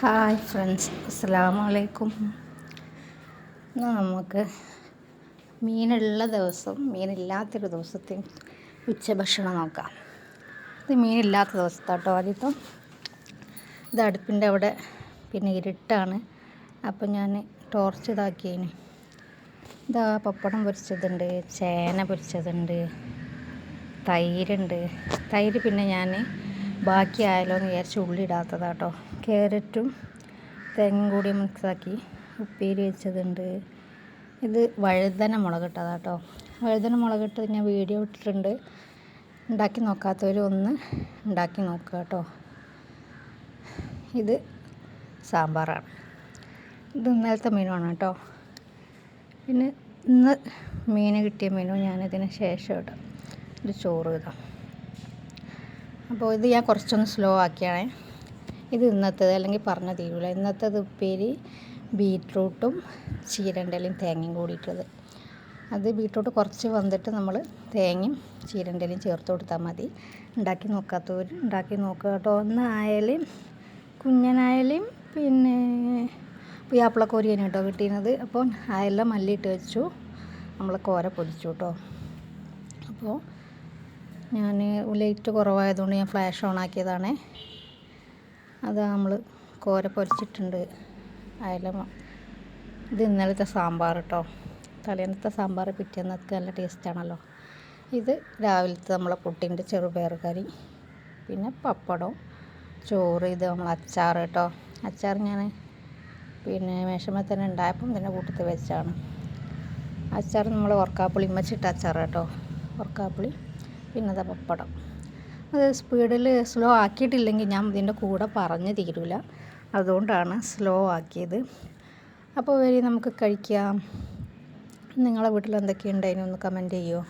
Hi friends അസ്സാം വലൈക്കും നമുക്ക് മീനുള്ള ദിവസം മീനില്ലാത്തൊരു ദിവസത്തെ ഉച്ചഭക്ഷണം നോക്കാം. ഇത് മീനില്ലാത്ത ദിവസത്താട്ടോ ആദ്യത്തെ. ഇത് അടുപ്പിന്റെ അവിടെ പിന്നെ ഇരുട്ടാണ്. അപ്പം ഞാൻ ടോർച്ച് ഇതാക്കിയതിന് ഇതാ പപ്പടം പൊരിച്ചതുണ്ട് ചേന പൊരിച്ചതുണ്ട് തൈരുണ്ട്. തൈര് പിന്നെ ഞാൻ ബാക്കി ആയാലോ എന്ന് വിചാരിച്ച് ഉള്ളി കേട്ടോ ക്യാരറ്റും തേങ്ങയും കൂടി മിക്സാക്കി ഉപ്പേരി വെച്ചതുണ്ട്. ഇത് വഴുതന മുളകിട്ടതാട്ടോ വഴുതന മുളകിട്ട് ഞാൻ വീഡിയോ ഇട്ടിട്ടുണ്ട്. ഉണ്ടാക്കി നോക്കാത്തവർ ഒന്ന് ഉണ്ടാക്കി നോക്കുക കേട്ടോ ഇത് സാമ്പാറാണ്. ഇത് ഇന്നലത്തെ മീനാണ് കേട്ടോ പിന്നെ ഇന്ന് മീൻ കിട്ടിയ മീനും ഞാനിതിന് ശേഷം ഇടാം. ഇത് ചോറ് ഇതാം അപ്പോൾ ഇത് ഞാൻ കുറച്ചൊന്ന് സ്ലോ ആക്കിയാണ്. ഇത് ഇന്നത്തേത് അല്ലെങ്കിൽ പറഞ്ഞ തീരൂല ഇന്നത്തേത് ഉപ്പേരി ബീട്രൂട്ടും ചീരണ്ടലും തേങ്ങയും കൂടിയിട്ടത് അത് ബീട്രൂട്ട് കുറച്ച് വന്നിട്ട് നമ്മൾ തേങ്ങയും ചീരണ്ടലും ചേർത്ത് കൊടുത്താൽ മതി. ഉണ്ടാക്കി നോക്കാത്തവർ ഉണ്ടാക്കി നോക്കുക കേട്ടോ. ഒന്ന് ആയാലും കുഞ്ഞനായാലും പിന്നെ പുയ്യാപ്പിളക്കോരിയാണ് കേട്ടോ കിട്ടിയിരുന്നത്. അപ്പോൾ അയല മല്ലിയിട്ട് വെച്ചു. നമ്മൾ കോര പൊടിച്ചു കേട്ടോ. അപ്പോൾ ഞാൻ ലൈറ്റ് കുറവായതുകൊണ്ട് ഞാൻ ഫ്ലാഷ് ഓൺ ആക്കിയതാണ്. അത് നമ്മൾ കോര പൊരിച്ചിട്ടുണ്ട്. അയല ഇത് ഇന്നലത്തെ സാമ്പാർ കേട്ടോ തലേന്നത്തെ സാമ്പാർ പിറ്റേന്നൊക്കെ നല്ല ടേസ്റ്റാണല്ലോ ഇത് രാവിലത്തെ നമ്മളെ പുട്ടിന്റെ ചെറുപയർ കറി പിന്നെ പപ്പടം ചോറ് ഇത് നമ്മൾ അച്ചാർ കേട്ടോ അച്ചാർ ഞാൻ പിന്നെ മേശമ്മ തന്നെ ഉണ്ടായപ്പം തന്നെ കൂട്ടത്തിൽ വെച്ചാണ് അച്ചാർ നമ്മൾ ഉറക്കാപ്പുളി ഉമ്മച്ചിട്ട അച്ചാർ കേട്ടോ ഓർക്കാപ്പുളി പിന്നെ അത് പപ്പടം. അത് സ്പീഡിൽ സ്ലോ ആക്കിയിട്ടില്ലെങ്കിൽ ഞാൻ ഇതിന്റെ കൂടെ പറഞ്ഞ് തീരില്ല അതുകൊണ്ടാണ് സ്ലോ ആക്കിയത്. അപ്പോൾ വരി നമുക്ക് കഴിക്കാം. നിങ്ങളെ വീട്ടിൽ എന്തൊക്കെയുണ്ടായിരുന്നു ഒന്ന് കമന്റ് ചെയ്യുമോ